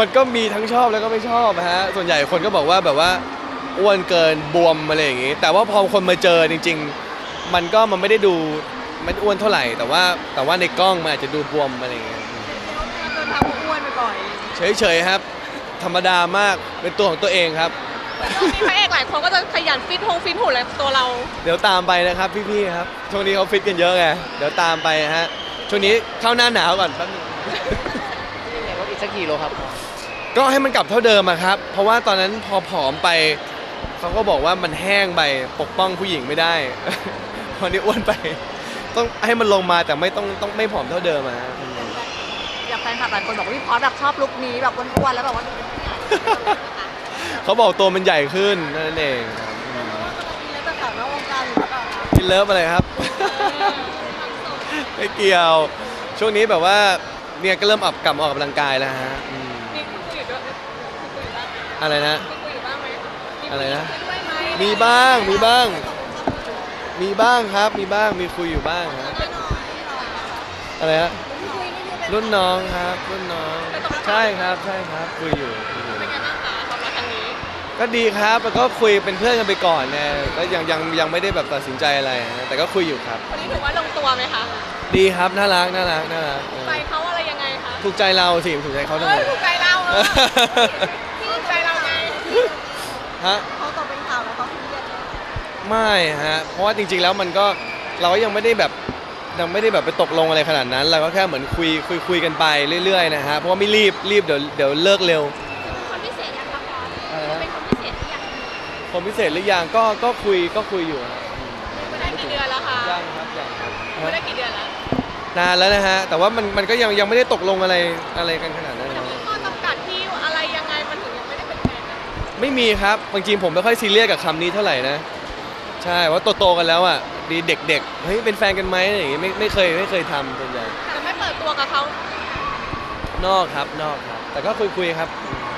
มันก็มีทั้งชอบแล้วก็ไม่ชอบนะฮะส่วนใหญ่คนก็บอกว่าแบบว่าอ้วนเกินบวมอะไรอย่างงี้ แต่ว่าพอคนมาเจอจริง ๆ มันก็มันไม่ได้ดูมันอ้วนเท่าไหร่ แต่ว่าแต่ว่าในกล้องมันอาจจะดูบวมอะไรอย่างเงี้ยโดนทำอ้วนไปบ่อยเฉยๆครับ ธรรมดามากเป็นตัวของตัวเองครับมีพระเอกหลายคนก็จะขยันฟิตหงฟิตหุ่นอะไรตัวเรา เดี๋ยวตามไปนะครับพี่ๆครับช่วงนี้เขาฟิตกันเยอะไงเดี๋ยวตามไปฮะช่วงนี้เข้าหน้าหนาวก่อนแป๊บนึงลดอีก สักกี่โลครับ ก็ให้มันกลับเท่าเดิมอะครับ เพราะว่าตอนนั้นพอผอมไปเขาก็บอกว่ามันแห้งไปปกป้องผู้หญิงไม่ได้ พอนี้อ้วนไป ต้องให้มันลงมาแต่ไม่ต้องต้องไม่ผอมเท่าเดิมอะฮะอยากแฟนคลับหลายคนบอกว่าพี่พอสแบบชอบลุคนี้แบบอ้วนๆแล้วแบบว่าดูเป็นผู้ใหญ่เขาบอกตัวมันใหญ่ขึ้นนั่นเองครับอืมมีแล้วจะกลับนอกวงการหรือเปล่าคะกินเลิฟอะไรครับ ไม่เกี่ยว ช่วงนี้แบบว่า เนี่ยก็เริ่มออกกลับมาออกกำลังกายแล้วฮะอืมมีคุยอยู่ด้วยมีคุยอยู่บ้างไหมอะไรนะ มีคุยอยู่บ้างไหมอะไรนะ มีคุยด้วยไหมมีบ้าง มีบ้าง มีบ้างครับ มีบ้าง มีคุยอยู่บ้างฮะอะไรฮะ รุ่นน้องครับ รุ่นน้อง ใช่ครับ ใช่ครับ คุยอยู่คุยอยู่ เป็นไงบ้างคะความรักครั้งนี้ก็ดีครับแล้วก็คุยเป็นเพื่อนกันไปก่อนนะก็ยังยังยังไม่ได้แบบตัดสินใจอะไรฮะแต่ก็คุยอยู่ครับ วันนี้ถือว่าลงตัวไหมคะ ดีครับ น่ารัก น่ารัก น่ารักเออ ใจเขาอะไรยังไงคะ ถูกใจเราสิถูกใจเขาทำเอ้ไมยถูกใจเราเออถูกใจเราไงฮะเขาตกเป็นข่าวแล้วเขาเครียดไม่ฮะเพราะว่าจริง ๆ แล้วมันก็เราก็ยังไม่ได้แบบยังไม่ได้แบบไปตกลงอะไรขนาดนั้นเราก็แค่เหมือนคุยคุยคุยกันไปเรื่อยๆนะฮะเพราะว่าไม่รีบรีบเดี๋ยวเดี๋ยวเลิกเร็ว คนพิเศษยังคะพอสอะไรนะ เป็นคนพิเศษที่ยังคนพิเศษหรือยังก็ก็คุยก็คุยอยู่ฮะไม่ได้กี่เดือนแล้วคะยังครับยังครับ ไม่ได้กี่เดือนแล้ว นานแล้วนะฮะ แต่ว่ามันมันก็ยังยังไม่ได้ตกลงอะไรอะไรกันขนาดนั้นนะข้อจำกัดที่อะไรยังไงมันถึงยังไม่ได้เป็นแฟนกันไม่มีครับบางทีผมไม่ค่อยซีเรียสกับคำนี้เท่าไหร่นะ ใช่ว่าโตๆกันแล้วอะดีเด็กๆเฮ้ยเป็นแฟนกันไหมอะไรอย่างงี้ไม่ไม่เคยไม่เคยทำส่วนใหญ่แต่ไม่เปิดตัวกับเขานอกครับนอกครับ แต่ก็คุยคุยๆครับแ